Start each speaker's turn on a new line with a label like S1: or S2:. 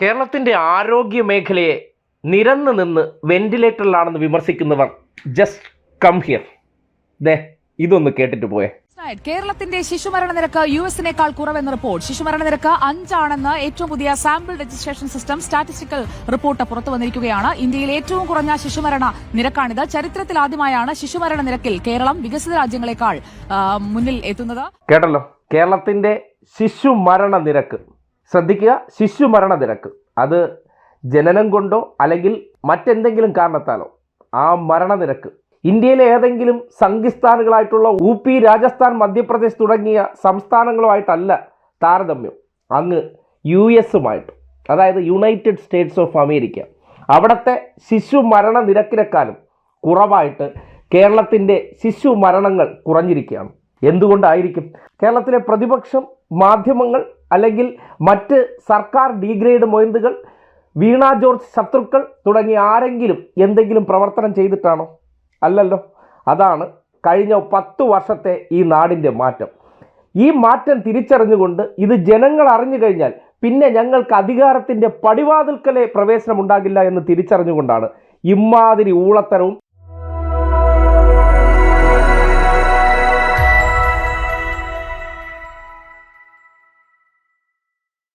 S1: കേരളത്തിൻ്റെ ആരോഗ്യ മേഖലയെ നിരന്ന് നിന്ന് വെന്റിലേറ്ററിലാണെന്ന് വിമർശിക്കുന്നവർ ജസ്റ്റ് കം ഹിയർ ദേ ഇതൊന്ന് കേട്ടിട്ട് പോയേ
S2: കേരളത്തിന്റെ ശിശുമരണ നിരക്ക് യു എസിനേക്കാൾ കുറവെന്ന റിപ്പോർട്ട് ശിശുമരണ നിരക്ക് അഞ്ചാണെന്ന് ഏറ്റവും പുതിയ sample registration system statistical report പുറത്തു വന്നിരിക്കുകയാണ് ഇന്ത്യയിൽ ഏറ്റവും കുറഞ്ഞ ശിശുമരണ നിരക്കാണിത് ചരിത്രത്തിൽ ആദ്യമായാണ് ശിശുമരണ നിരക്കിൽ കേരളം വികസിത രാജ്യങ്ങളെക്കാൾ മുന്നിൽ എത്തുന്നത്
S1: കേട്ടല്ലോ കേരളത്തിന്റെ ശിശുമരണ നിരക്ക് ശ്രദ്ധിക്കുക ശിശു മരണ നിരക്ക് അത് ജനനം കൊണ്ടോ അല്ലെങ്കിൽ മറ്റെന്തെങ്കിലും കാരണത്താലോ ആ മരണനിരക്ക് ഇന്ത്യയിലെ ഏതെങ്കിലും സംഘിസ്ഥാനുകളായിട്ടുള്ള പി രാജസ്ഥാൻ മധ്യപ്രദേശ് തുടങ്ങിയ സംസ്ഥാനങ്ങളുമായിട്ടല്ല താരതമ്യം അങ്ങ് യു എസുമായിട്ട് അതായത് യുണൈറ്റഡ് സ്റ്റേറ്റ്സ് ഓഫ് അമേരിക്ക അവിടുത്തെ ശിശു മരണ നിരക്കിനെക്കാളും കുറവായിട്ട് കേരളത്തിൻ്റെ ശിശു മരണങ്ങൾ കുറഞ്ഞിരിക്കുകയാണ് എന്തുകൊണ്ടായിരിക്കും കേരളത്തിലെ പ്രതിപക്ഷം മാധ്യമങ്ങൾ അല്ലെങ്കിൽ മറ്റ് സർക്കാർ ഡിഗ്രേഡ് മൊയന്തുകൾ വീണ ജോർജ് ശത്രുക്കൾ തുടങ്ങി ആരെങ്കിലും എന്തെങ്കിലും പ്രവർത്തനം ചെയ്തിട്ടാണോ അല്ലല്ലോ അതാണ് കഴിഞ്ഞ പത്ത് വർഷത്തെ ഈ നാടിൻ്റെ മാറ്റം ഈ മാറ്റം തിരിച്ചറിഞ്ഞുകൊണ്ട് ഇത് ജനങ്ങൾ അറിഞ്ഞു കഴിഞ്ഞാൽ പിന്നെ ഞങ്ങൾക്ക് അധികാരത്തിൻ്റെ പടിവാതിൽക്കലെ പ്രവേശനം ഉണ്ടാകില്ല എന്ന് തിരിച്ചറിഞ്ഞുകൊണ്ടാണ് ഇമ്മാതിരി ഊളത്തരവും